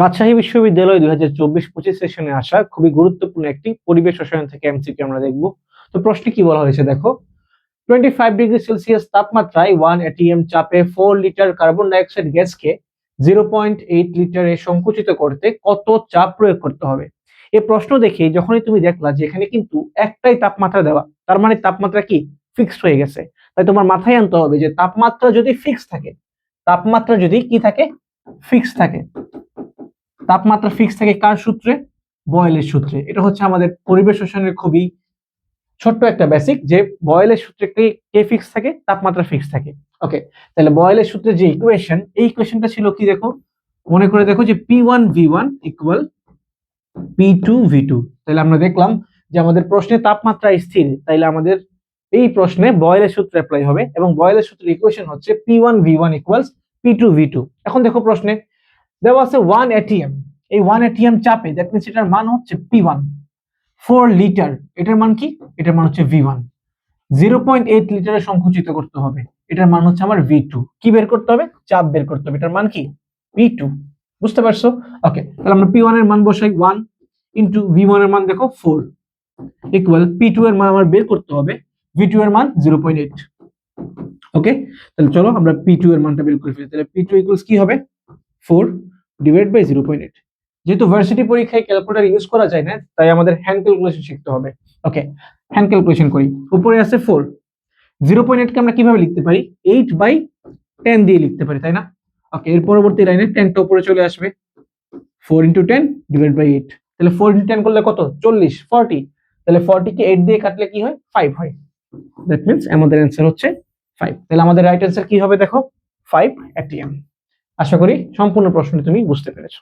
রাজশাহী বিশ্ববিদ্যালয় দুই হাজার চব্বিশ পঁচিশ সেশনে আসা খুবই গুরুত্বপূর্ণ একটি পরিবেশ রসায়ন থেকে এমসিকিউ আমরা দেখব। তো প্রশ্নে কি বলা হয়েছে দেখো? টোয়েন্টি ফাইভ ডিগ্রি সেলসিয়াস তাপমাত্রায় ওয়ান এটিএম চাপে ফোর লিটার কার্বন ডাইঅক্সাইড গ্যাসকে জিরো পয়েন্ট এইট লিটারে সংকুচিত করতে কত চাপ প্রয়োগ করতে হবে? এই প্রশ্ন দেখে যখনই তুমি দেখলা যে এখানে কিন্তু একটাই তাপমাত্রা দেওয়া, তার মানে তাপমাত্রা কি? ফিক্সড হয়ে গেছে। তাই তোমার মাথায় আনতে হবে যে তাপমাত্রা যদি ফিক্স থাকে, তাপমাত্রা যদি কি থাকে? ফিক্স থাকে। তাপমাত্রা ফিক্স থাকে কার সূত্রে? বয়েলের সূত্রে। এটা হচ্ছে আমাদের পরিবেশ শোষণের খুবই ছোট্ট একটা বেসিক যে বয়েলের সূত্রে কে ফিক্স থাকে? তাপমাত্রা ফিক্স থাকে। ওকে তাহলে বয়েলের সূত্রে যে ইকুয়েশন এই ইকুয়েশনটা ছিল কি দেখো? মনে করে দেখো যে P one V one equal P two V two তাহলে আমরা দেখলাম যে আমাদের প্রশ্নে তাপমাত্রা স্থির, তাইলে আমাদের এই প্রশ্নে বয়েলের সূত্র অ্যাপ্লাই হবে এবং বয়েলের সূত্রের ইকুয়েশন হচ্ছে P one V one equals P two V two এখন দেখো প্রশ্নে, দেওয়া আছে ওয়ান এটিএম এই ওয়ান এটিএম চাপে দ্যাট মিনস এটার মান হচ্ছে পি ওয়ান ফোর লিটার এটার মান কি? এটার মান হচ্ছে V one zero point eight লিটারে সংকুচিত করতে হবে। এটার মান হচ্ছে আমার ভি টু কি বের করতে হবে? চাপ বের করতে হবে। এটার মান কি? ভি টু বুঝতে পারছ? ওকে তাহলে আমরা পি ওয়ানের মান বসাই ওয়ান ইন্টু ভি ওয়ানের মান দেখো ফোর ইকুয়াল পি টু এর মান আমার বের করতে হবে। ভি টু এর মান জিরো পয়েন্ট এইট ওকে তাহলে চলো আমরা পি টু এর মানটা বের করে ফেলি। তাহলে পি টু ইকুয়ালস কি হবে? Four divide by zero point eight যেহেতু ভার্সিটি পরীক্ষায় ক্যালকুলেটার ইউজ করা যায় না, তাই আমাদের হ্যান্ড ক্যালকুলেশন শিখতে হবে। ওকে হ্যান্ড ক্যালকুলেশন করি। উপরে আছে ফোর জিরো পয়েন্ট এইটকে আমরা কীভাবে লিখতে পারি? এইট বাই টেন দিয়ে লিখতে পারি, তাই না? ওকে এর পরবর্তী লাইনে টেনটা উপরে চলে আসবে। Four into ten divide by eight তাহলে ফোর ইন্টু টেন করলে কত? চল্লিশ ফর্টি তাহলে ফর্টি কে এইট দিয়ে কাটলে কি হয়? ফাইভ হয়। দ্যাট মিনস আমাদের অ্যান্সার হচ্ছে ফাইভ তাহলে আমাদের রাইট অ্যান্সার কি হবে দেখো? ফাইভ এটিএম আশা করি সম্পূর্ণ প্রশ্নটি তুমি বুঝতে পেরেছ।